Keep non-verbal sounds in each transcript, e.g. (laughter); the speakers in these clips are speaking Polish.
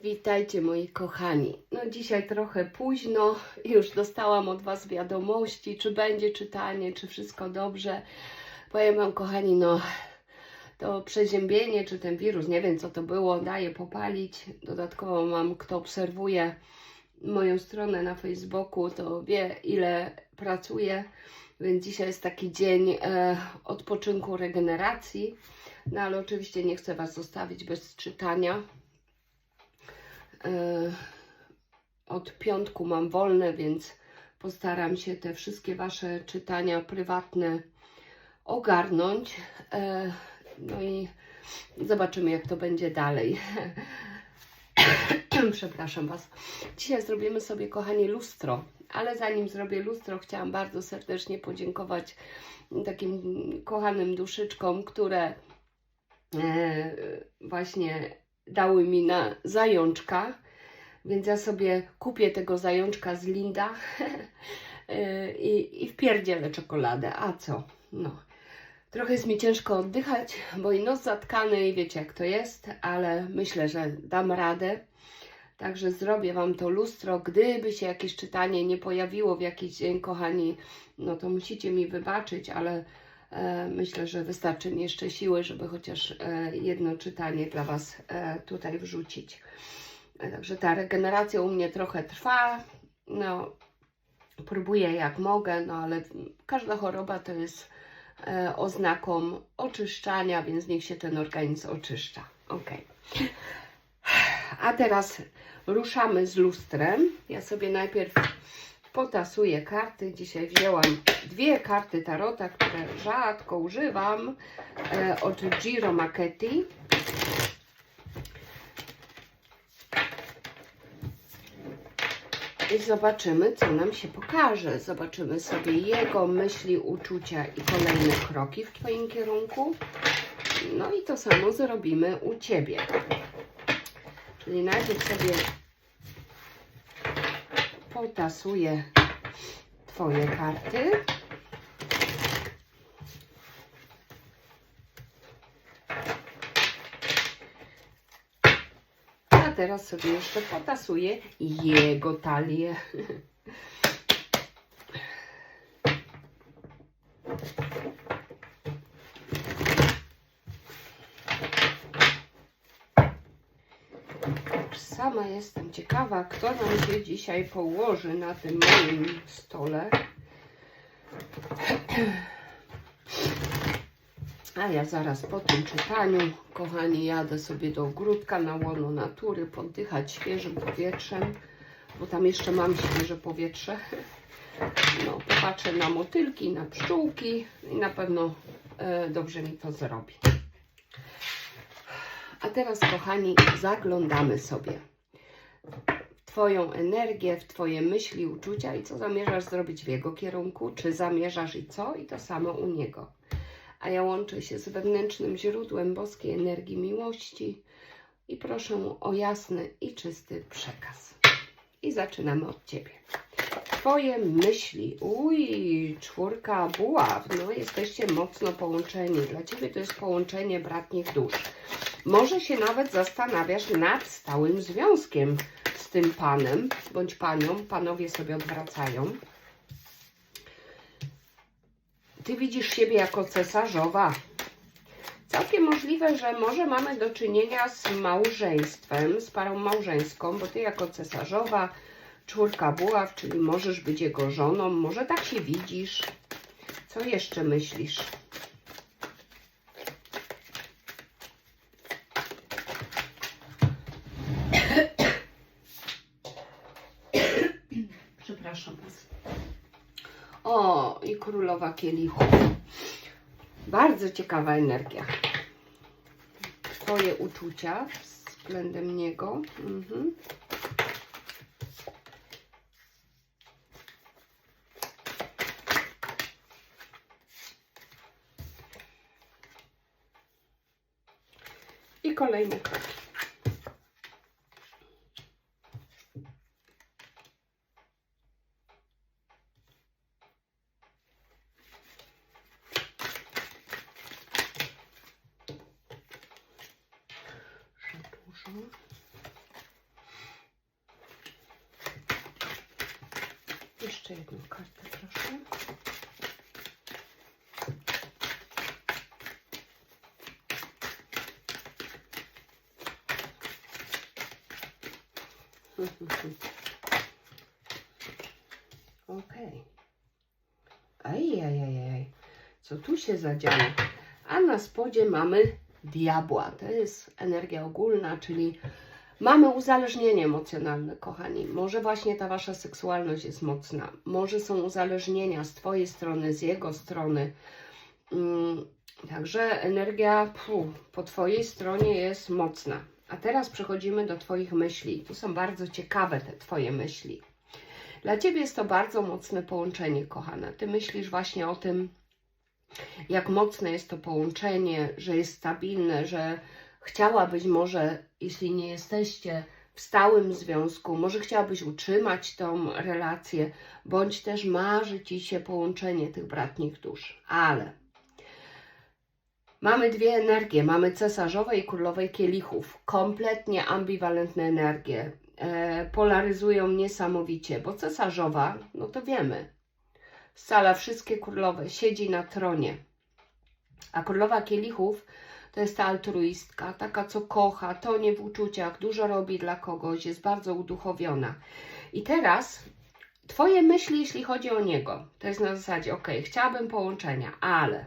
Witajcie moi kochani. No dzisiaj trochę późno, już dostałam od Was wiadomości, czy będzie czytanie, czy wszystko dobrze. Powiem Wam kochani, no to przeziębienie, czy ten wirus, nie wiem co to było, daje popalić. Dodatkowo mam, kto obserwuje moją stronę na Facebooku, to wie ile pracuję, więc dzisiaj jest taki dzień e, odpoczynku, regeneracji. No ale oczywiście nie chcę Was zostawić bez czytania. E, od piątku mam wolne, więc postaram się te wszystkie Wasze czytania prywatne ogarnąć. E, No i zobaczymy, jak to będzie dalej. (coughs) Przepraszam Was. Dzisiaj zrobimy sobie, kochani, lustro. Ale zanim zrobię lustro, chciałam bardzo serdecznie podziękować takim kochanym duszyczkom, które e, właśnie dały mi na zajączka, więc ja sobie kupię tego zajączka z Linda e, (laughs) i, i wpierdzielę czekoladę. A co? No. Trochę jest mi ciężko oddychać, bo i nos zatkany i wiecie jak to jest, ale myślę, że dam radę. Także zrobię Wam to lustro. Gdyby się jakieś czytanie nie pojawiło w jakiś dzień, kochani, no to musicie mi wybaczyć, ale myślę, że wystarczy mi jeszcze siły, żeby chociaż e, jedno czytanie dla Was e, tutaj wrzucić. E, Także ta regeneracja u mnie trochę trwa. No, próbuję jak mogę, no ale każda choroba to jest e, oznaką oczyszczania, więc niech się ten organizm oczyszcza. Ok. A teraz ruszamy z lustrem. Ja sobie najpierw potasuję karty. Dzisiaj wzięłam dwie karty tarota, które rzadko używam. E, od Giro Macchetti. I zobaczymy, co nam się pokaże. Zobaczymy sobie jego myśli, uczucia i kolejne kroki w Twoim kierunku. No i to samo zrobimy u Ciebie. Czyli najpierw sobie potasuję Twoje karty. A teraz sobie jeszcze potasuję jego talię. Sama jestem ciekawa, kto nam się dzisiaj położy na tym moim stole. A ja zaraz po tym czytaniu, kochani, jadę sobie do ogródka na łono natury, poddychać świeżym powietrzem, bo tam jeszcze mam świeże powietrze. No, popatrzę na motylki, na pszczółki i na pewno e, dobrze mi to zrobi. A teraz, kochani, zaglądamy sobie w Twoją energię, w Twoje myśli, uczucia i co zamierzasz zrobić w jego kierunku, czy zamierzasz i co, i to samo u niego. A ja łączę się z wewnętrznym źródłem boskiej energii miłości i proszę o jasny i czysty przekaz. I zaczynamy od Ciebie. Twoje myśli. Uj, czwórka buław. No, jesteście mocno połączeni. Dla Ciebie to jest połączenie bratnich dusz. Może się nawet zastanawiasz nad stałym związkiem z tym panem bądź panią. Panowie sobie odwracają. Ty widzisz siebie jako cesarzowa. Całkiem możliwe, że może mamy do czynienia z małżeństwem, z parą małżeńską, bo ty jako cesarzowa, czwórka buław, czyli możesz być jego żoną, może tak się widzisz. Co jeszcze myślisz? Przepraszam Was. O, i królowa kielichów. Bardzo ciekawa energia. Twoje uczucia względem niego. Mhm. I kolejne kroki. Za dużo. Jeszcze jedną kartę, proszę. Okej. Ajajajaj. Co tu się zadziało? A na spodzie mamy diabła. To jest energia ogólna, czyli mamy uzależnienie emocjonalne, kochani. Może właśnie ta wasza seksualność jest mocna. Może są uzależnienia z twojej strony, z jego strony. Mm, Także energia fu, po twojej stronie jest mocna. A teraz przechodzimy do twoich myśli. Tu są bardzo ciekawe te twoje myśli. Dla ciebie jest to bardzo mocne połączenie, kochana. Ty myślisz właśnie o tym, jak mocne jest to połączenie, że jest stabilne, że chciałabyś może, jeśli nie jesteście w stałym związku, może chciałabyś utrzymać tą relację, bądź też marzy ci się połączenie tych bratnich dusz. Ale mamy dwie energie, mamy cesarzowej i królowej kielichów, kompletnie ambiwalentne energie, e, polaryzują niesamowicie, bo cesarzowa, no to wiemy, scala wszystkie królowe, siedzi na tronie. A królowa kielichów to jest ta altruistka, taka co kocha, tonie w uczuciach, dużo robi dla kogoś, jest bardzo uduchowiona. I teraz Twoje myśli, jeśli chodzi o niego, to jest na zasadzie, ok, chciałabym połączenia, ale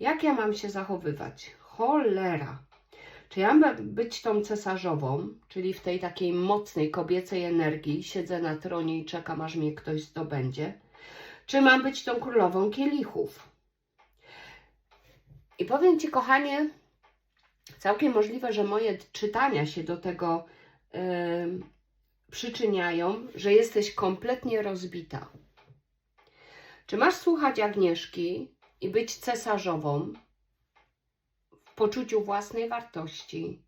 jak ja mam się zachowywać? Cholera! Czy ja mam być tą cesarzową, czyli w tej takiej mocnej kobiecej energii, siedzę na tronie i czekam, aż mnie ktoś zdobędzie? Czy mam być tą królową kielichów? I powiem Ci, kochanie, całkiem możliwe, że moje czytania się do tego em, przyczyniają, że jesteś kompletnie rozbita. Czy masz słuchać Agnieszki i być cesarzową w poczuciu własnej wartości?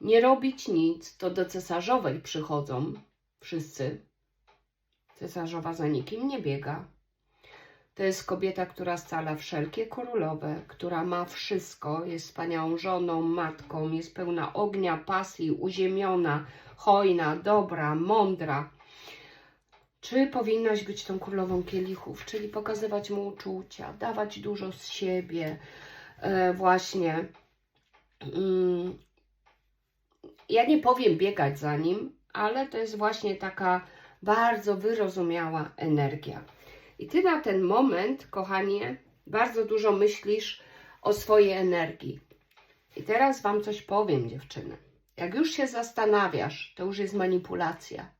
Nie robić nic, to do cesarzowej przychodzą wszyscy. Cesarzowa za nikim nie biega. To jest kobieta, która scala wszelkie królowe, która ma wszystko, jest wspaniałą żoną, matką, jest pełna ognia, pasji, uziemiona, hojna, dobra, mądra. Czy powinnaś być tą królową kielichów, czyli pokazywać mu uczucia, dawać dużo z siebie, e, właśnie. Mm, ja nie powiem biegać za nim, ale to jest właśnie taka bardzo wyrozumiała energia. I ty na ten moment, kochanie, bardzo dużo myślisz o swojej energii. I teraz wam coś powiem, dziewczyny. Jak już się zastanawiasz, to już jest manipulacja.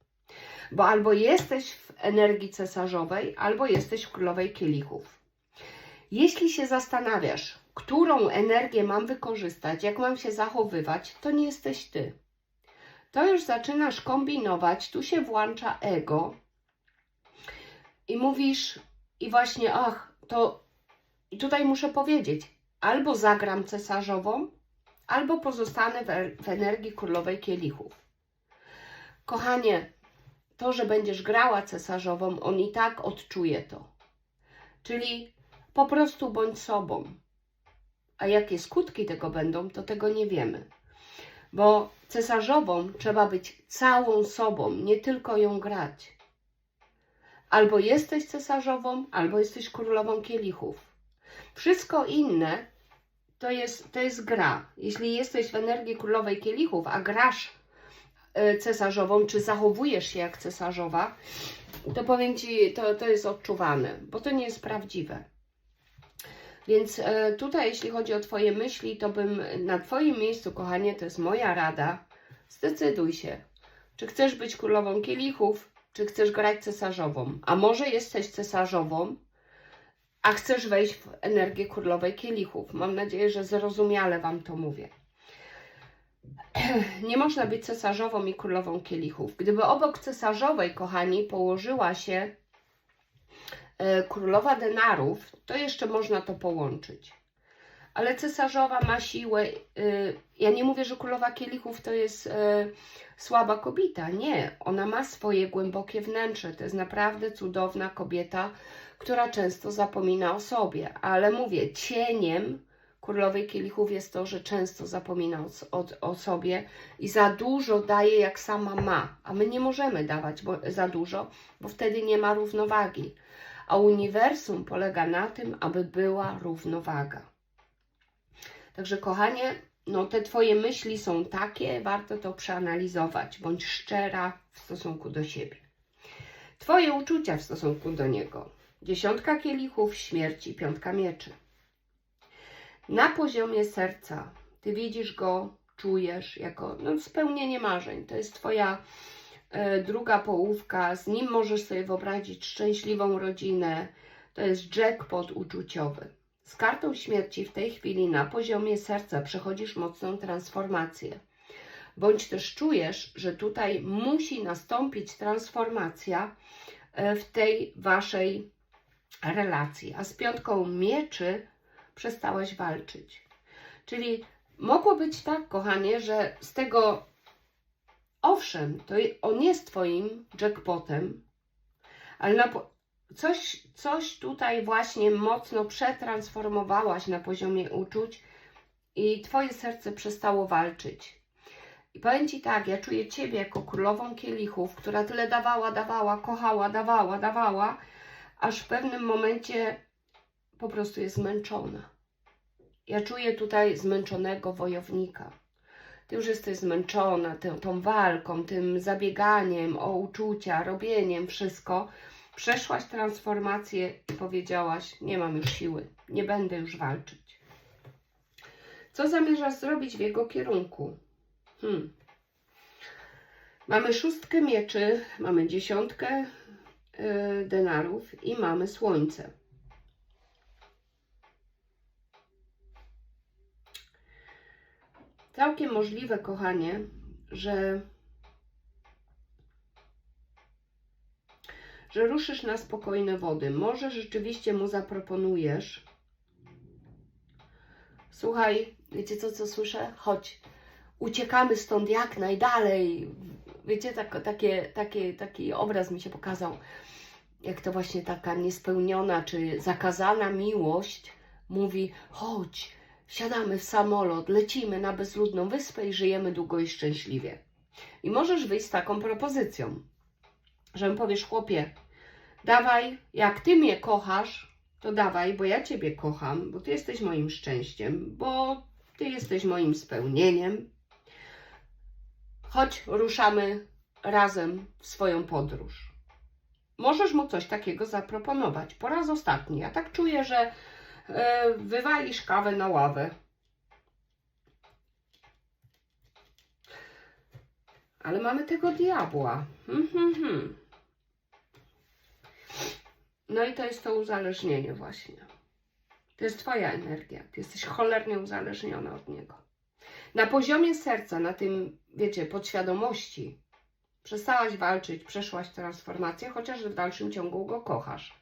Bo albo jesteś w energii cesarzowej, albo jesteś w królowej kielichów. Jeśli się zastanawiasz, którą energię mam wykorzystać, jak mam się zachowywać, to nie jesteś ty. To już zaczynasz kombinować, tu się włącza ego, i mówisz, i właśnie, ach, to i tutaj muszę powiedzieć, albo zagram cesarzową, albo pozostanę w, w energii królowej kielichów. Kochanie, to, że będziesz grała cesarzową, on i tak odczuje to. Czyli po prostu bądź sobą. A jakie skutki tego będą, to tego nie wiemy. Bo cesarzową trzeba być całą sobą, nie tylko ją grać. Albo jesteś cesarzową, albo jesteś królową kielichów. Wszystko inne to jest, to jest gra. Jeśli jesteś w energii królowej kielichów, a grasz e, cesarzową, czy zachowujesz się jak cesarzowa, to powiem Ci, to, to jest odczuwane, bo to nie jest prawdziwe. Więc e, tutaj, jeśli chodzi o Twoje myśli, to bym na Twoim miejscu, kochanie, to jest moja rada, zdecyduj się, czy chcesz być królową kielichów, czy chcesz grać cesarzową. A może jesteś cesarzową, a chcesz wejść w energię królowej kielichów. Mam nadzieję, że zrozumiale Wam to mówię. (clears throat) Nie można być cesarzową i królową kielichów. Gdyby obok cesarzowej, kochani, położyła się królowa denarów, to jeszcze można to połączyć. Ale cesarzowa ma siłę. y, Ja nie mówię, że królowa kielichów to jest y, słaba kobieta. Nie, ona ma swoje głębokie wnętrze. To jest naprawdę cudowna kobieta, która często zapomina o sobie. Ale mówię, cieniem królowej kielichów jest to, że często zapomina o, sobie i za dużo daje, jak sama ma. A my nie możemy dawać za dużo, bo wtedy nie ma równowagi. A uniwersum polega na tym, aby była równowaga. Także, kochanie, no te Twoje myśli są takie, warto to przeanalizować. Bądź szczera w stosunku do siebie. Twoje uczucia w stosunku do niego. Dziesiątka kielichów, śmierci, piątka mieczy. Na poziomie serca ty widzisz go, czujesz jako no, spełnienie marzeń. To jest twoja druga połówka. Z nim możesz sobie wyobrazić szczęśliwą rodzinę. To jest jackpot uczuciowy. Z kartą śmierci w tej chwili na poziomie serca przechodzisz mocną transformację. Bądź też czujesz, że tutaj musi nastąpić transformacja e, w tej waszej relacji. A z piątką mieczy przestałaś walczyć. Czyli mogło być tak, kochanie, że z tego, owszem, to on jest Twoim jackpotem, ale na, coś, coś tutaj właśnie mocno przetransformowałaś na poziomie uczuć i Twoje serce przestało walczyć. I powiem Ci tak, ja czuję Ciebie jako królową kielichów, która tyle dawała, dawała, kochała, dawała, dawała, aż w pewnym momencie po prostu jest zmęczona. Ja czuję tutaj zmęczonego wojownika. Już jesteś zmęczona tą, tą walką, tym zabieganiem o uczucia, robieniem wszystko. Przeszłaś transformację i powiedziałaś: Nie mam już siły, nie będę już walczyć. Co zamierzasz zrobić w jego kierunku? Hmm. Mamy szóstkę mieczy, mamy dziesiątkę y, denarów i mamy słońce. Całkiem możliwe, kochanie, że, że ruszysz na spokojne wody. Może rzeczywiście mu zaproponujesz. Słuchaj, wiecie co, co słyszę? Chodź, uciekamy stąd jak najdalej. Wiecie, tak, takie, takie, taki obraz mi się pokazał, jak to właśnie taka niespełniona czy zakazana miłość mówi: chodź, Siadamy w samolot, lecimy na bezludną wyspę i żyjemy długo i szczęśliwie. I możesz wyjść z taką propozycją, że powiesz, chłopie, dawaj, jak ty mnie kochasz, to dawaj, bo ja ciebie kocham, bo ty jesteś moim szczęściem, bo ty jesteś moim spełnieniem. Chodź, ruszamy razem w swoją podróż. Możesz mu coś takiego zaproponować. Po raz ostatni. Ja tak czuję, że wywalisz kawę na ławę. Ale mamy tego diabła. Hmm, hmm. No i to jest to uzależnienie właśnie. To jest Twoja energia. Ty jesteś cholernie uzależniona od niego. Na poziomie serca, na tym, wiecie, podświadomości, przestałaś walczyć, przeszłaś transformację, chociaż w dalszym ciągu go kochasz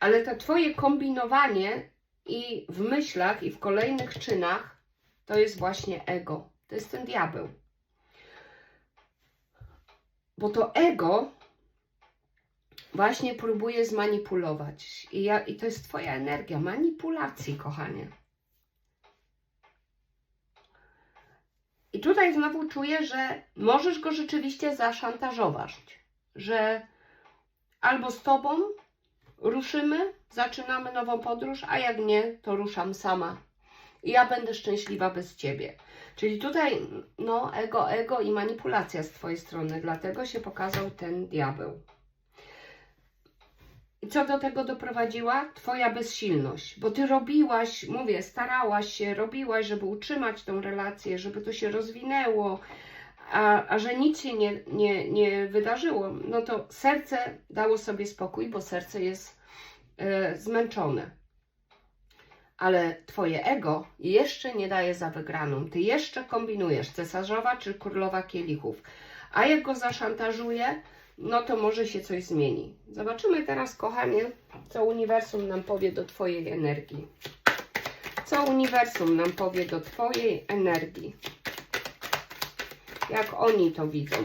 ale to Twoje kombinowanie i w myślach, i w kolejnych czynach to jest właśnie ego. To jest ten diabeł. Bo to ego właśnie próbuje zmanipulować. I, ja, I to jest Twoja energia manipulacji, kochanie. I tutaj znowu czuję, że możesz go rzeczywiście zaszantażować, że albo z Tobą ruszymy, zaczynamy nową podróż, a jak nie, to ruszam sama. I ja będę szczęśliwa bez ciebie. Czyli tutaj, no, ego, ego i manipulacja z twojej strony, dlatego się pokazał ten diabeł. I co do tego doprowadziła? Twoja bezsilność, bo ty robiłaś, mówię, starałaś się, robiłaś, żeby utrzymać tą relację, żeby to się rozwinęło, a, a że nic się nie, nie, nie wydarzyło, no to serce dało sobie spokój, bo serce jest e, zmęczone. Ale twoje ego jeszcze nie daje za wygraną. Ty jeszcze kombinujesz, cesarzowa czy królowa kielichów. A jak go zaszantażuje, no to może się coś zmieni. Zobaczymy teraz, kochanie, co uniwersum nam powie do twojej energii. Co uniwersum nam powie do twojej energii jak oni to widzą.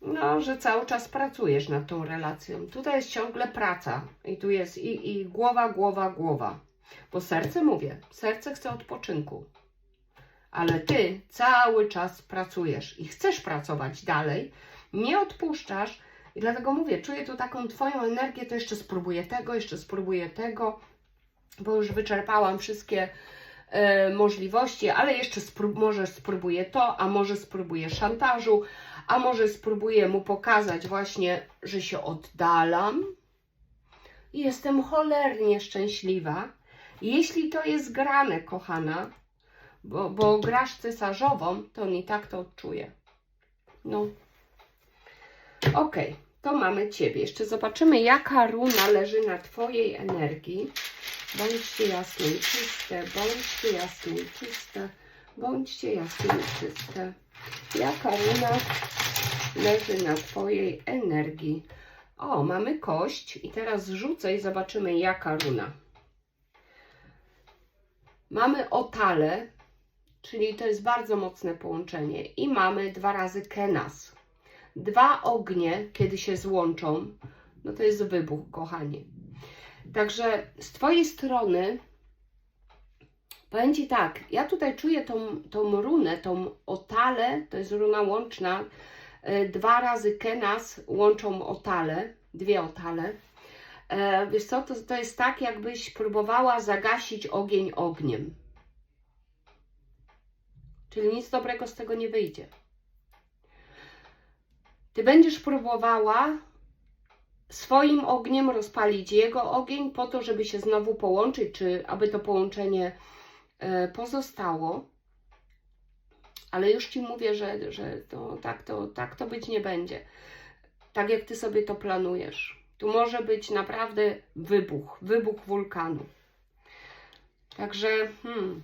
No że cały czas pracujesz nad tą relacją. Tutaj jest ciągle praca i tu jest i, i głowa, głowa, głowa. Bo serce mówię, serce chce odpoczynku. Ale ty cały czas pracujesz i chcesz pracować dalej, nie odpuszczasz i dlatego mówię, czuję tu taką twoją energię, to jeszcze spróbuję tego, jeszcze spróbuję tego, bo już wyczerpałam wszystkie e, możliwości, ale jeszcze może spróbuję to, a może spróbuję szantażu, a może spróbuję mu pokazać właśnie, że się oddalam jestem cholernie szczęśliwa. Jeśli to jest grane, kochana, bo, bo grasz cesarzową, to on i tak to odczuje. No. Okej, to mamy Ciebie. Jeszcze zobaczymy, jaka runa leży na Twojej energii. Bądźcie jasne i czyste, bądźcie jasne i czyste, bądźcie jasne i czyste. Jaka runa leży na Twojej energii? O, mamy kość i teraz rzucę i zobaczymy, jaka runa. Mamy otale, czyli to jest bardzo mocne połączenie i mamy dwa razy kenas. Dwa ognie, kiedy się złączą, no to jest wybuch, kochani. Także z Twojej strony, powiem Ci tak, ja tutaj czuję tą, tą runę, tą otalę, to jest runa łączna, e, dwa razy kenas łączą otale, dwie otale. E, wiesz co, to, to jest tak, jakbyś próbowała zagasić ogień ogniem. Czyli nic dobrego z tego nie wyjdzie. Ty będziesz próbowała swoim ogniem rozpalić jego ogień po to, żeby się znowu połączyć, czy aby to połączenie e, pozostało. Ale już Ci mówię, że, że to, tak, to, tak to być nie będzie. Tak jak Ty sobie to planujesz. Tu może być naprawdę wybuch, wybuch wulkanu. Także, hmm,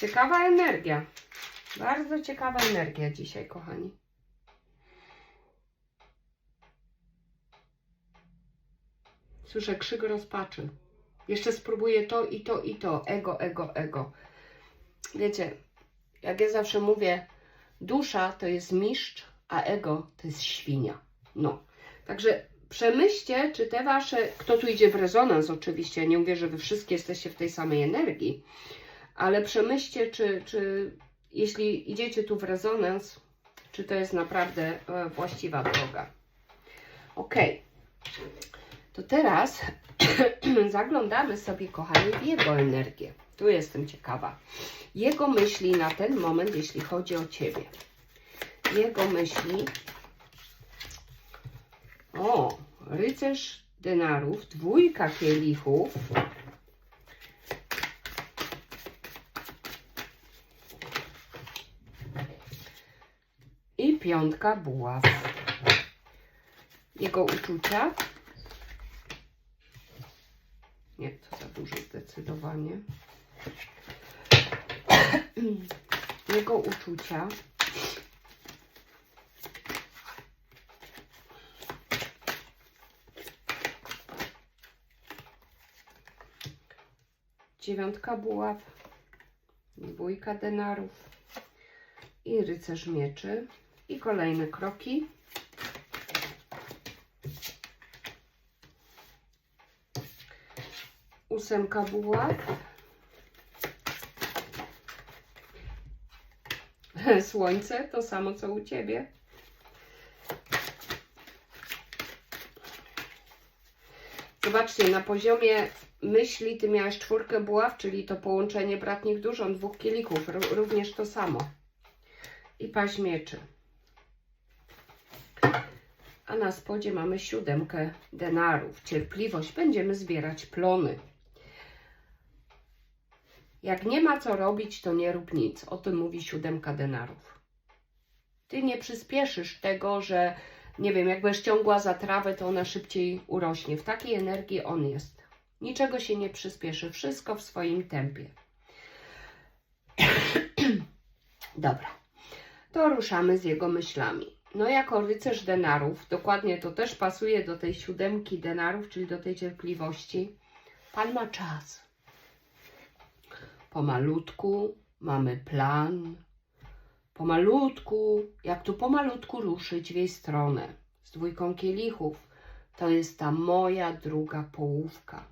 ciekawa energia. Bardzo ciekawa energia dzisiaj, kochani. Słyszę krzyk rozpaczy. Jeszcze spróbuję to i to i to. Ego, ego, ego. Wiecie, jak ja zawsze mówię, dusza to jest mistrz, a ego to jest świnia. No. Także przemyślcie, czy te wasze. Kto tu idzie w rezonans, oczywiście. Nie mówię, że wy wszystkie jesteście w tej samej energii, ale przemyślcie, czy, czy jeśli idziecie tu w rezonans, czy to jest naprawdę e, właściwa droga. Okej. To teraz (clears throat) zaglądamy sobie, kochani, w jego energię. Tu jestem ciekawa. Jego myśli na ten moment, jeśli chodzi o Ciebie. Jego myśli. O, rycerz denarów, dwójka kielichów. I piątka buław. Jego uczucia. Nie, to za dużo zdecydowanie. (clears throat) Jego uczucia. Dziewiątka buław, dwójka denarów i rycerz mieczy. I kolejne kroki. Ósemka buław. (laughs) Słońce to samo co u ciebie. Zobaczcie, na poziomie myśli ty miałeś czwórkę buław, czyli to połączenie bratnich dużą, dwóch kielichów, Ró- również to samo. I paź mieczy. A na spodzie mamy siódemkę denarów. Cierpliwość. Będziemy zbierać plony. Jak nie ma co robić, to nie rób nic. O tym mówi siódemka denarów. Ty nie przyspieszysz tego, że nie wiem, jak będziesz ciągła za trawę, to ona szybciej urośnie. W takiej energii on jest. Niczego się nie przyspieszy. Wszystko w swoim tempie. (coughs) Dobra. To ruszamy z jego myślami. No, jako rycerz denarów, dokładnie to też pasuje do tej siódemki denarów, czyli do tej cierpliwości. Pan ma czas pomalutku, mamy plan, pomalutku, jak tu pomalutku ruszyć w jej stronę. Z dwójką kielichów to jest ta moja druga połówka.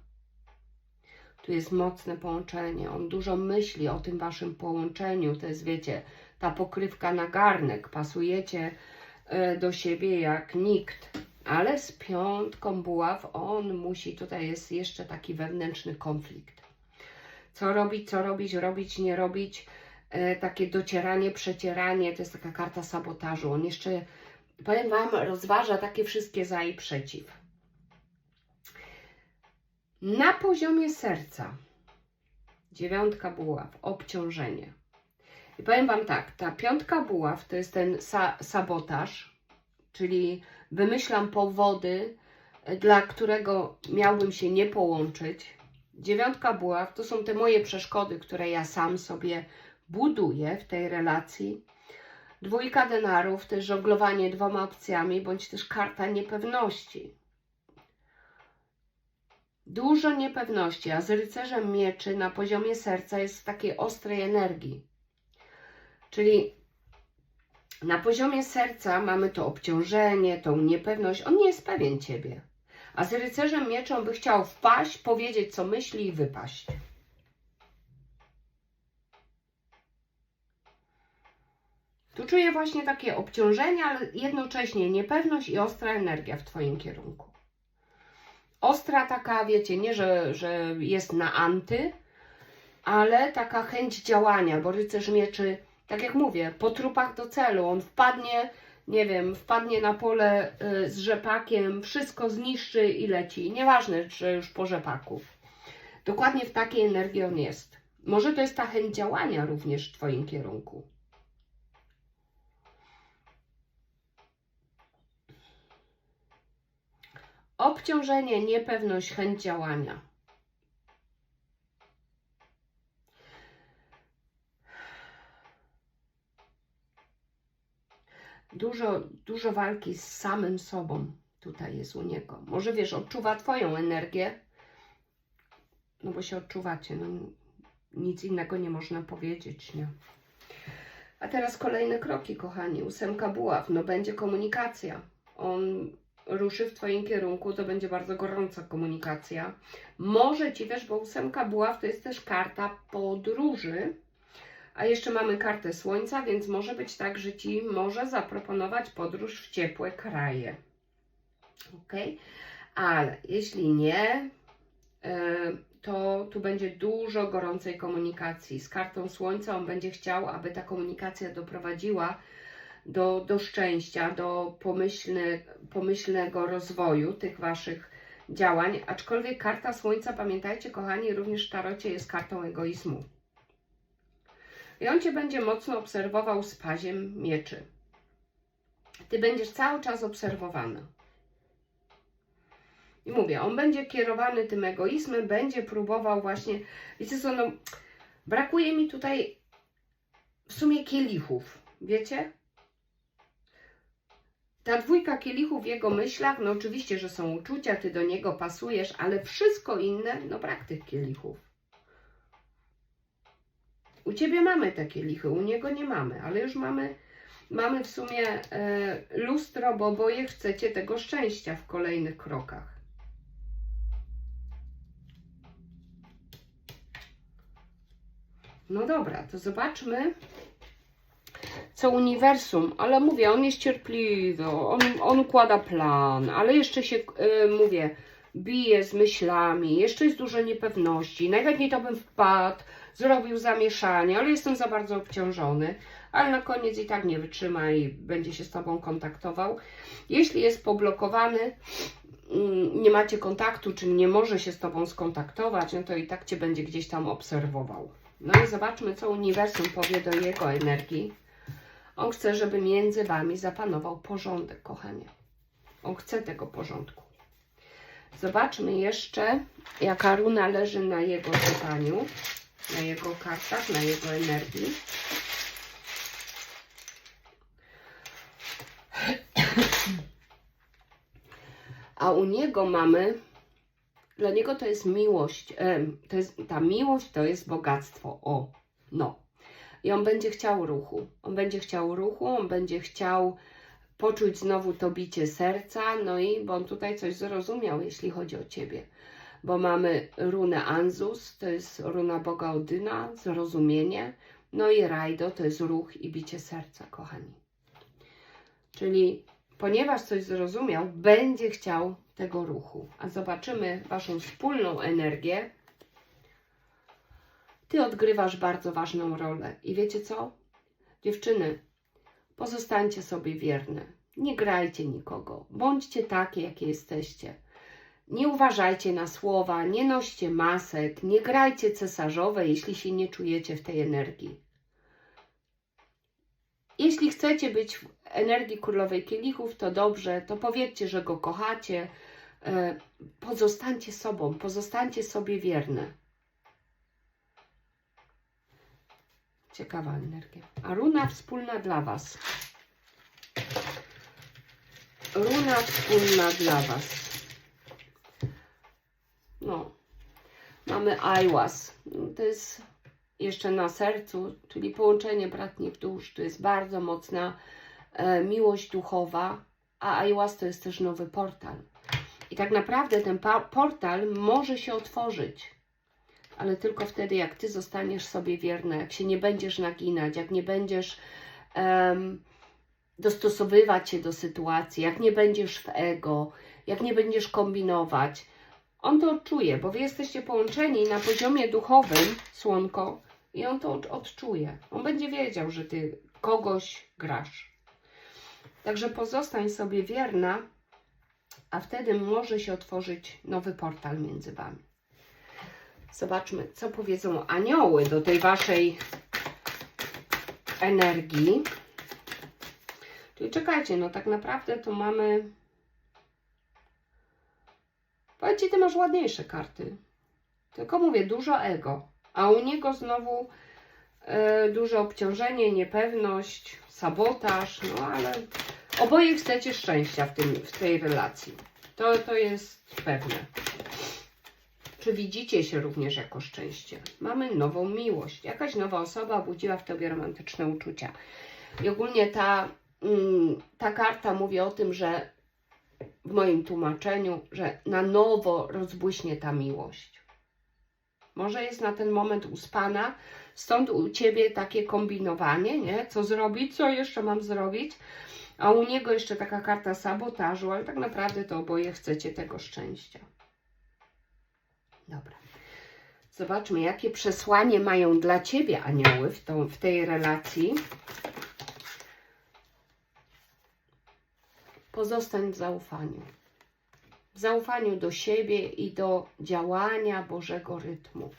Tu jest mocne połączenie. On dużo myśli o tym waszym połączeniu. To jest, wiecie, ta pokrywka na garnek. Pasujecie e, do siebie jak nikt. Ale z piątką buław on musi, tutaj jest jeszcze taki wewnętrzny konflikt. Co robić, co robić, robić, nie robić. E, takie docieranie, przecieranie, to jest taka karta sabotażu. On jeszcze, powiem Wam, rozważa takie wszystkie za i przeciw. Na poziomie serca, dziewiątka buław, obciążenie. I powiem Wam tak, ta piątka buław to jest ten sa sabotaż, czyli wymyślam powody, dla którego miałbym się nie połączyć. Dziewiątka buław to są te moje przeszkody, które ja sam sobie buduję w tej relacji. Dwójka denarów jest żonglowanie dwoma opcjami, bądź też karta niepewności. Dużo niepewności, a z rycerzem mieczy na poziomie serca jest takiej ostrej energii. Czyli na poziomie serca mamy to obciążenie, tą niepewność. On nie jest pewien ciebie. A z rycerzem mieczy on by chciał wpaść, powiedzieć co myśli i wypaść. Tu czuję właśnie takie obciążenie, ale jednocześnie niepewność i ostra energia w Twoim kierunku. Ostra taka, wiecie, nie, że, że jest na anty, ale taka chęć działania, bo rycerz mieczy, tak jak mówię, po trupach do celu. On wpadnie, nie wiem, wpadnie na pole y, z rzepakiem, wszystko zniszczy i leci. Nieważne, że już po rzepaku. Dokładnie w takiej energii on jest. Może to jest ta chęć działania również w Twoim kierunku. Obciążenie, niepewność, chęć działania. Dużo, dużo walki z samym sobą tutaj jest u niego. Może wiesz, odczuwa Twoją energię, no bo się odczuwacie, no nic innego nie można powiedzieć, nie? A teraz kolejne kroki, kochani. Ósemka buław, no będzie komunikacja. On ruszy w Twoim kierunku, to będzie bardzo gorąca komunikacja. Może Ci też, bo ósemka buław to jest też karta podróży, a jeszcze mamy kartę słońca, więc może być tak, że Ci może zaproponować podróż w ciepłe kraje. Ok? Ale jeśli nie, e, to tu będzie dużo gorącej komunikacji. Z kartą słońca on będzie chciał, aby ta komunikacja doprowadziła do, do szczęścia, do pomyślne, pomyślnego rozwoju tych Waszych działań. Aczkolwiek karta Słońca, pamiętajcie, kochani, również w tarocie jest kartą egoizmu. I on Cię będzie mocno obserwował z paziem mieczy. Ty będziesz cały czas obserwowany. I mówię, on będzie kierowany tym egoizmem, będzie próbował właśnie, wiecie co, no, brakuje mi tutaj w sumie kielichów, wiecie? Ta dwójka kielichów w jego myślach, no oczywiście, że są uczucia, ty do niego pasujesz, ale wszystko inne, no brak tych kielichów. U ciebie mamy te kielichy, u niego nie mamy, ale już mamy, mamy w sumie e, lustro, bo oboje chcecie tego szczęścia w kolejnych krokach. No dobra, to zobaczmy, co uniwersum, ale mówię, on jest cierpliwy, on, on układa plan, ale jeszcze się, y, mówię, bije z myślami, jeszcze jest dużo niepewności. Najchętniej to bym wpadł, zrobił zamieszanie, ale jestem za bardzo obciążony, ale na koniec i tak nie wytrzyma i będzie się z Tobą kontaktował. Jeśli jest poblokowany, mm, nie macie kontaktu, czy nie może się z Tobą skontaktować, no to i tak Cię będzie gdzieś tam obserwował. No i zobaczmy, co uniwersum powie do jego energii. On chce, żeby między Wami zapanował porządek, kochanie. On chce tego porządku. Zobaczmy jeszcze, jaka runa leży na jego czytaniu, na jego kartach, na jego energii. A u niego mamy, dla niego to jest miłość, to jest, ta miłość to jest bogactwo. O, no. I on będzie chciał ruchu. On będzie chciał ruchu, on będzie chciał poczuć znowu to bicie serca, no i bo on tutaj coś zrozumiał, jeśli chodzi o ciebie. Bo mamy runę Anzus, to jest runa Boga Odyna, zrozumienie, no i Rajdo to jest ruch i bicie serca, kochani. Czyli ponieważ coś zrozumiał, będzie chciał tego ruchu. A zobaczymy Waszą wspólną energię. Ty odgrywasz bardzo ważną rolę. I wiecie co? Dziewczyny, pozostańcie sobie wierne. Nie grajcie nikogo. Bądźcie takie, jakie jesteście. Nie uważajcie na słowa, nie noście masek, nie grajcie cesarzowe, jeśli się nie czujecie w tej energii. Jeśli chcecie być w energii królowej kielichów, to dobrze, to powiedzcie, że go kochacie. E, Pozostańcie sobą, pozostańcie sobie wierne. Ciekawa energia. A runa wspólna dla Was. Runa wspólna dla Was. No. Mamy Aiwas. To jest jeszcze na sercu, czyli połączenie bratnich dusz. To jest bardzo mocna e, miłość duchowa, a Aiwas to jest też nowy portal. I tak naprawdę ten portal może się otworzyć, ale tylko wtedy, jak ty zostaniesz sobie wierna, jak się nie będziesz naginać, jak nie będziesz em, dostosowywać się do sytuacji, jak nie będziesz w ego, jak nie będziesz kombinować. On to odczuje, bo wy jesteście połączeni na poziomie duchowym, słonko, i on to od- odczuje. On będzie wiedział, że ty kogoś grasz. Także pozostań sobie wierna, a wtedy może się otworzyć nowy portal między wami. Zobaczmy, co powiedzą anioły do tej waszej energii. Czyli czekajcie, no tak naprawdę to mamy. Powiem ci, ty masz ładniejsze karty. Tylko mówię, dużo ego. A u niego znowu e, duże obciążenie, niepewność, sabotaż, no ale oboje chcecie szczęścia w, tym, w tej relacji. To, to jest pewne. Czy widzicie się również jako szczęście? Mamy nową miłość. Jakaś nowa osoba budziła w tobie romantyczne uczucia. I ogólnie ta, mm, ta karta mówi o tym, że w moim tłumaczeniu, że na nowo rozbłyśnie ta miłość. Może jest na ten moment uspana, stąd u ciebie takie kombinowanie, nie? Co zrobić, co jeszcze mam zrobić, a u niego jeszcze taka karta sabotażu, ale tak naprawdę to oboje chcecie tego szczęścia. Dobra. Zobaczmy, jakie przesłanie mają dla ciebie anioły w, tą, w tej relacji. Pozostań w zaufaniu. W zaufaniu do siebie i do działania Bożego rytmu.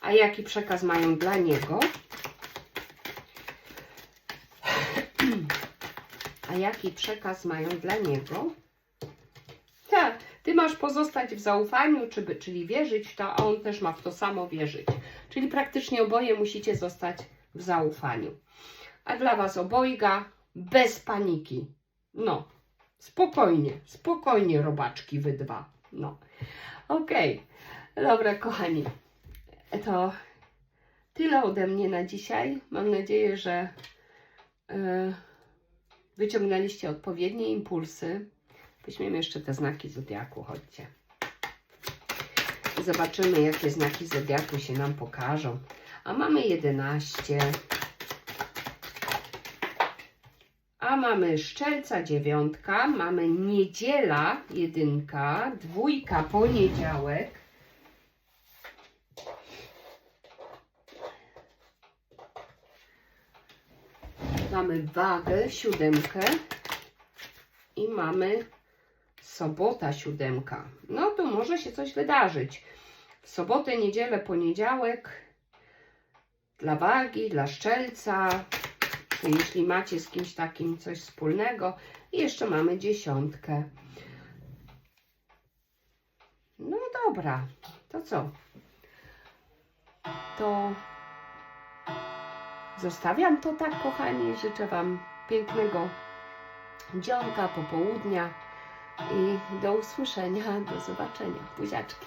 A jaki przekaz mają dla niego? (clears throat) A jaki przekaz mają dla niego? Tak, ty masz pozostać w zaufaniu, czyli wierzyć to, a on też ma w to samo wierzyć. Czyli praktycznie oboje musicie zostać w zaufaniu. A dla Was obojga bez paniki. No, spokojnie, spokojnie, robaczki wy dwa. No, okej. Dobra, kochani, to tyle ode mnie na dzisiaj. Mam nadzieję, że e, wyciągnęliście odpowiednie impulsy. Weźmiemy jeszcze te znaki zodiaku, chodźcie. Zobaczymy, jakie znaki zodiaku się nam pokażą. A mamy 11. Mamy szczelca dziewiątka, mamy niedziela jedynka, dwójka poniedziałek. Mamy wagę siódemkę i mamy sobota siódemka. No to może się coś wydarzyć. W sobotę, niedzielę, poniedziałek dla wagi, dla szczelca, jeśli macie z kimś takim coś wspólnego. I jeszcze mamy dziesiątkę. No dobra, to co? To zostawiam to tak, kochani. Życzę Wam pięknego dzionka, popołudnia i do usłyszenia, do zobaczenia. Buziaczki.